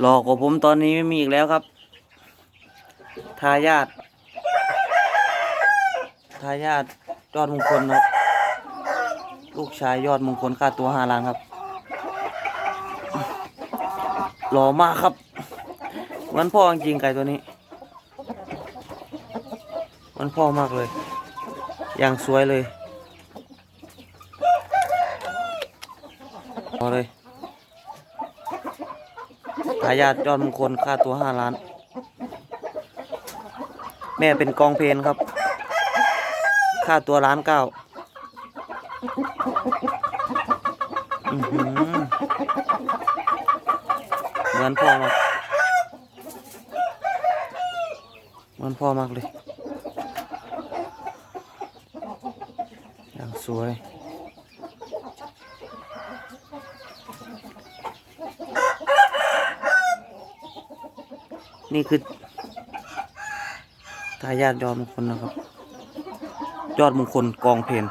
หลอกกว่าผมตอนนี้ไม่มีอีกแล้วครับ ทายาททายาทยอดมงคลครับลูกชายยอดมงคลค่าตัวห้าล้านครับหล่อมากครับมือนพ่อจริงๆไก่ตัวนี้มันพ่อมากเลย อย่างสวยเลยพอเลย ทายาทยอดมงคลค่าตัวห้าล้าน แม่เป็นกองเพลนครับ ค่าตัวล้านเก้าเหมือนพ่อมากเหมือนพ่อมากเลย อย่างสวย นี่คือทายาทยอดมงคลนะครับ ยอดมงคลกองเพลน